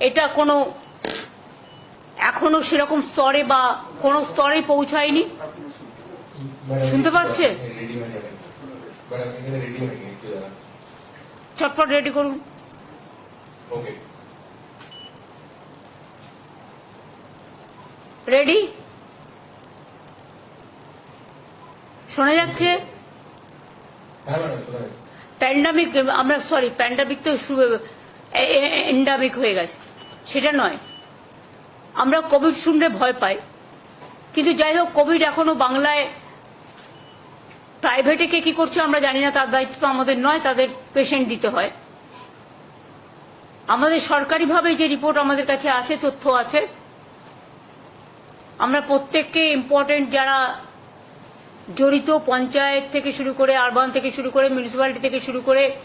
এটা কোনো এখনও সেরকম স্তরে বা কোনো স্তরে পৌঁছায়নি? শুনতে পাচ্ছে? চটপট রেডি করুন। রেডি শোনা যাচ্ছে? শোনা যাচ্ছে। প্যান্ডামিক আমরা সরি প্যান্ডামিক তো এন্ডামিক হয়ে গেছে। সেটা নয়। আমরা কোভিড শুনলে ভয় পাই। কিন্তু যাই হোক, কোভিড এখনও বাংলায় প্রাইভেটে কে কি করছে আমরা জানি না, তার দায়িত্ব আমাদের নয়, তাদের পেশেন্ট দিতে হয়। আমাদের সরকারিভাবে যে রিপোর্ট আমাদের কাছে আছে, তথ্য আছে, আমরা প্রত্যেককে ইম্পর্টেন্ট যারা জড়িত, পঞ্চায়েত থেকে শুরু করে আরবান থেকে শুরু করে মিউনিসিপ্যালিটি থেকে শুরু করে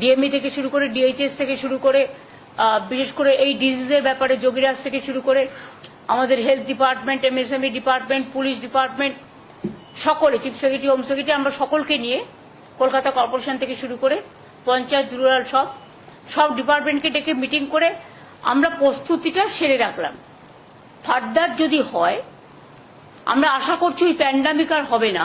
ডিএমই থেকে শুরু করে ডিএইচএস থেকে শুরু করে বিশেষ করে এই ডিজিজের ব্যাপারে, যোগীরাজ থেকে শুরু করে আমাদের health department MSME department police department সকলে চিফ সেক্রেটারি হোম সেক্রেটারি আমরা সকলকে নিয়ে কলকাতা কর্পোরেশন থেকে শুরু করে পঞ্চায়েত রুরাল সব সব ডিপার্টমেন্টকে ডেকে মিটিং করে আমরা প্রস্তুতিটা সেরে রাখলাম। ফার্দার যদি হয়, আমরা আশা করছি ওই প্যান্ডামিক আর হবে না।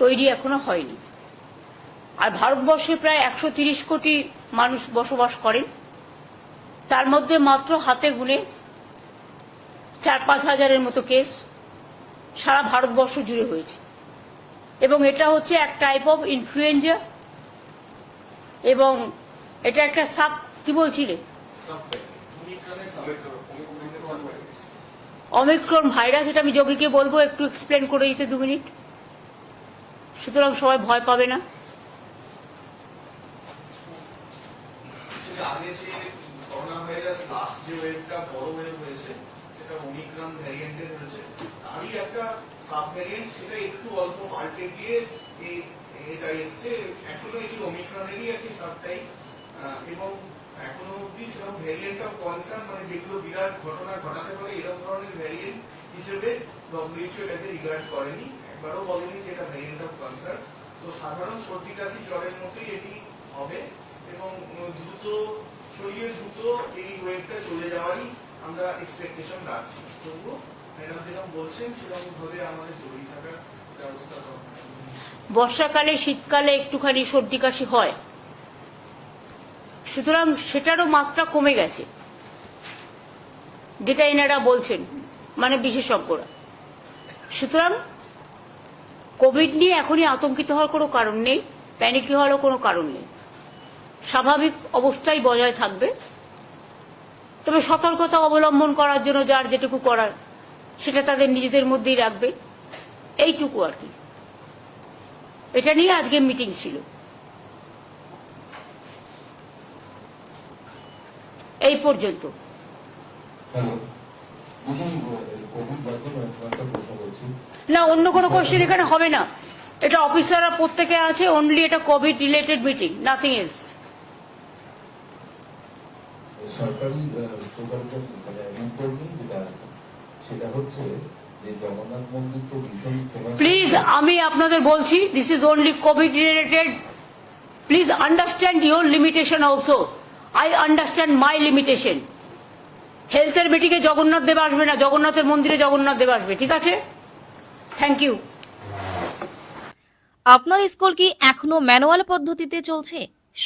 তৈরি এখনও হয়নি। আর ভারতবর্ষে প্রায় একশো কোটি মানুষ বসবাস করেন তার মধ্যে মাত্র হাতে গুনে চার পাঁচ হাজারের মতো কেস সারা ভারতবর্ষ জুড়ে হয়েছে। এবং এটা হচ্ছে এক টাইপ অফ ইনফ্লুয়েঞ্জা এবং এটা একটা সাব, কি বলছিলে? অমিক্রন ভাইরাস এটা আমি যোগীকে বলব, একটু এক্সপ্লেন করে দিতে দু মিনিট সুতরাং সবাই ভয় পাবে না এবং এখনও সেরকম ভ্যারিয়েন্ট কনসার্ন মানে যেগুলো বিরাট ঘটনা ঘটাতে পারে এরকম ধরনের ভ্যারিয়েন্ট হিসেবে ডব্লিউএইচও এটাকে রিগার্ড করেনি বলেনি ভ্যারিয়েন্ট অফ কনসার্ন তো সাধারণ সর্দি কাশি জ্বরের মতোই এটি হবে এবং দ্রুত দ্রুত এই চলে যাওয়ারই আমরা এক্সপেকটেশন রাখছি। তবুও ম্যাডাম যেরকম বলছেন, সেরকম ভাবে আমাদের থাকার ব্যবস্থা করা বর্ষাকালে, শীতকালে একটুখানি সর্দি কাশি হয়। সুতরাং সেটারও মাত্রা কমে গেছে। যেটা এনারা বলছেন মানে বিশেষজ্ঞরা। সুতরাং কোভিড নিয়ে এখনই আতঙ্কিত হওয়ার কোনো কারণ নেই প্যানিকি হওয়ারও কোনো কারণ নেই। স্বাভাবিক অবস্থায় বজায় থাকবে। তবে সতর্কতা অবলম্বন করার জন্য যার যেটুকু করার, সেটা তাদের নিজেদের মধ্যেই রাখবে। এইটুকু আর কি। এটা নিয়ে আজকে মিটিং ছিল। এই পর্যন্ত। না অন্য কোনো কোশ্চেন এখানে হবে না। এটা অফিসাররা প্রত্যেকে আছে অনলি এটা covid related meeting nothing else সরকারি মানে যেটা সেটা হচ্ছে প্লিজ আমি আপনাদের বলছি this is only covid related please understand your limitation also I understand my limitation হেলথের মিটিংয়ে জগন্নাথ দেব আসবে না জগন্নাথের মন্দিরে জগন্নাথ দেব আসবে ঠিক আছে? থ্যাংক ইউ আপনার স্কুল কি এখনও ম্যানুয়াল পদ্ধতিতে চলছে?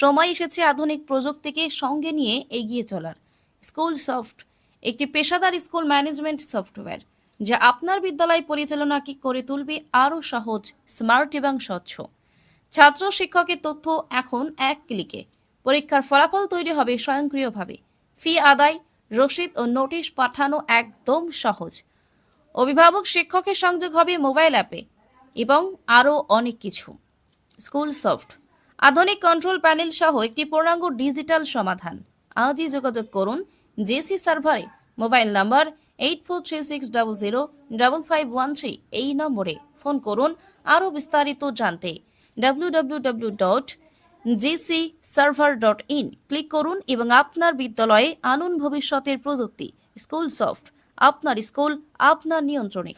সময় এসেছে আধুনিক প্রযুক্তিকে সঙ্গে নিয়ে এগিয়ে চলার। স্কুল সফট, একটি পেশাদার স্কুল ম্যানেজমেন্ট সফটওয়্যার, যা আপনার বিদ্যালয় পরিচালনাকে করে তুলবে আরও সহজ, স্মার্ট এবং স্বচ্ছ। ছাত্র শিক্ষকের তথ্য এখন এক ক্লিকে। পরীক্ষার ফলাফল তৈরি হবে স্বয়ংক্রিয়ভাবে। ফি আদায়, রসিদ ও নোটিশ পাঠানো একদম সহজ। অভিভাবক, শিক্ষকের সংযোগ হবে মোবাইল অ্যাপে এবং আরও অনেক কিছু। School soft. আধুনিক কন্ট্রোল প্যানেল সহ একটি পূর্ণাঙ্গ ডিজিটাল সমাধান। আজই যোগাযোগ করুন জেসি সার্ভারে। Mobile number eight four three six double zero double five one three এই নম্বরে ফোন করুন। আরও বিস্তারিত জানতে W W W dot GC server dot in click করুন এবং আপনার বিদ্যালয়ে আনুন ভবিষ্যতের প্রযুক্তি। School soft. আপনার স্কুল আপনার নিয়ন্ত্রণে।